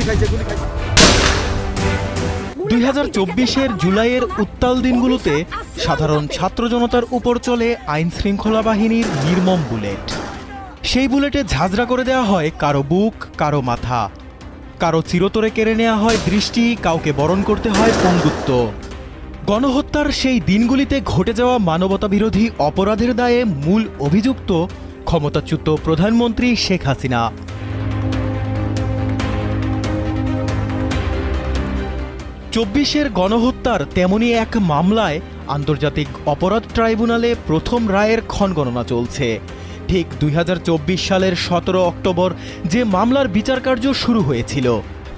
গুলি খাইছে জুলাইয়ের উত্তাল দিনগুলোতে সাধারণ ছাত্র জনতার উপর চলে আইন শৃঙ্খলা বাহিনীর নির্মম বুলেট। সেই বুলেটে ঝাঁঝরা করে দেওয়া হয় কারও বুক, কারও মাথা। কারও চিরতরে কেড়ে নেওয়া হয় দৃষ্টি, কাউকে বরণ করতে হয় পঙ্গুত্ব। গণহত্যার সেই দিনগুলিতে ঘটে যাওয়া মানবতাবিরোধী অপরাধের দায়ে মূল অভিযুক্ত ক্ষমতাচ্যুত প্রধানমন্ত্রী শেখ হাসিনা। চব্বিশের গণহত্যার তেমনি এক মামলায় আন্তর্জাতিক অপরাধ ট্রাইব্যুনালে প্রথম রায়ের ক্ষণগণনা চলছে। ঠিক দুই হাজার চব্বিশ সালের সতেরো অক্টোবর যে মামলার বিচার কার্য শুরু হয়েছিল,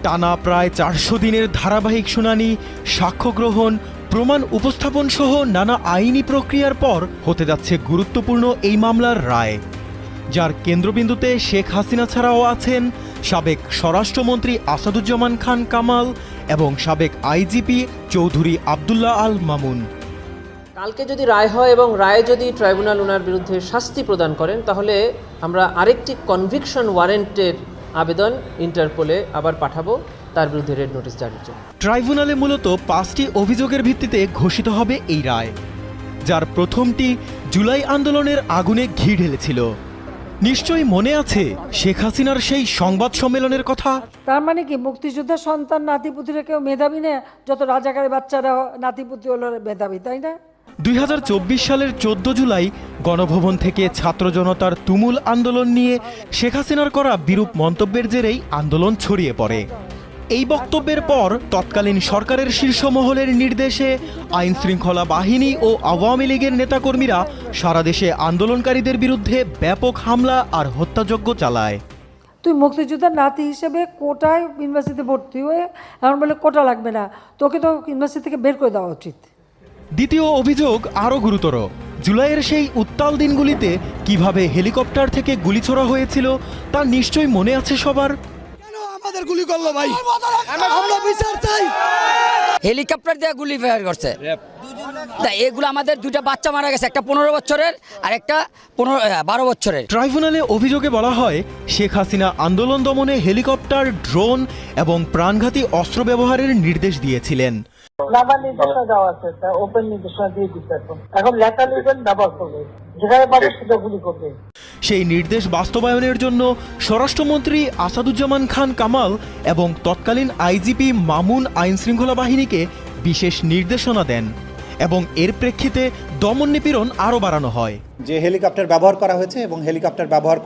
টানা প্রায় চারশো দিনের ধারাবাহিক শুনানি, সাক্ষ্য গ্রহণ, প্রমাণ উপস্থাপন সহ নানা আইনি প্রক্রিয়ার পর হতে যাচ্ছে গুরুত্বপূর্ণ এই মামলার রায়। যার কেন্দ্রবিন্দুতে শেখ হাসিনা ছাড়াও আছেন সাবেক স্বরাষ্ট্রমন্ত্রী আসাদুজ্জামান খান কামাল এবং সাবেক আইজিপি চৌধুরী আবদুল্লাহ আল মামুন। কালকে যদি রায় হয় এবং রায় যদি ট্রাইব্যুনাল ওনার বিরুদ্ধে শাস্তি প্রদান করেন তাহলে আমরা আরেকটি কনভিকশন ওয়ারেন্টের আবেদন ইন্টারপোলে আবার পাঠাবো। তার বিরুদ্ধে রেড নোটিশ জারির জন্য। ট্রাইব্যুনালে মূলত পাঁচটি অভিযোগের ভিত্তিতে ঘোষিত হবে এই রায় যার প্রথমটি জুলাই আন্দোলনের আগুনে ঘি ঢেলেছিল। নিশ্চয়ই মনে আছে শেখ হাসিনার সেই সংবাদ সম্মেলনের কথা? তার মানে কি মুক্তিযোদ্ধার সন্তান নাতিপুতিরা কেউ মেধাবী না? যত রাজাকারের বাচ্চারা নাতিপুতি হলো মেধাবী তাই না? দুই চব্বিশ সালের চোদ্দ জুলাই গণভবন থেকে ছাত্র জনতার তুমুল আন্দোলন নিয়ে শেখ হাসিনার করা বিরূপ মন্তব্যের জেরেই আন্দোলন ছড়িয়ে পড়ে। এই বক্তব্যের পর তৎকালীন সরকারের শীর্ষ মহলের নির্দেশে আইন শৃঙ্খলা বাহিনী ও আওয়ামী লীগের নেতাকর্মীরা সারা দেশে আন্দোলনকারীদের বিরুদ্ধে ব্যাপক হামলা আর হত্যাযজ্ঞ চালায়। তুই মুক্তিযোদ্ধার নাতি হিসেবে কোটায় ইউনিভার্সিটিতে ভর্তি হয়ে এমন বলে কোটা লাগবে না তোকে তো ইউনিভার্সিটি থেকে বের করে দেওয়া উচিত। দ্বিতীয় অভিযোগ আরও গুরুতর। জুলাইয়ের সেই উত্তাল দিনগুলিতে কীভাবে হেলিকপ্টার থেকে গুলি ছোড়া হয়েছিল তা নিশ্চয়ই মনে আছে সবার? আমাদের গুলি করল ভাই। আমরা বিচার চাই। হেলিকপ্টার দিয়ে গুলি ফায়ার করছে। তা এগুলো আমাদের দুইটা বাচ্চা মারা গেছে একটা পনেরো বছরের আর একটা পনেরো বারো বছরের। ট্রাইব্যুনালে অভিযোগে বলা হয় শেখ হাসিনা আন্দোলন দমনে হেলিকপ্টার ড্রোন এবং প্রাণঘাতী অস্ত্র ব্যবহারের নির্দেশ দিয়েছিলেন। নাম্বার নির্দেশনা দেওয়া আছে ওপেন নির্দেশনা দিয়ে দিচ্ছে এখন। এখন লেখা লিখবেন ব্যবহার করবে। যেখানে পাবে সেটা গুলি করবে। সেই নির্দেশ বাস্তবায়নের জন্য স্বরাষ্ট্রমন্ত্রী আসাদুজ্জামান খান কামাল এবং তৎকালীন আইজিপি মামুন আইন শৃঙ্খলা বাহিনীকে বিশেষ নির্দেশনা দেন এবং এর প্রেক্ষিতে দমন নিপীড়ন আরও বাড়ানো হয়। যে হেলিকপ্টার ব্যবহার করা হয়েছে এবং হেলিকপ্টার ব্যবহার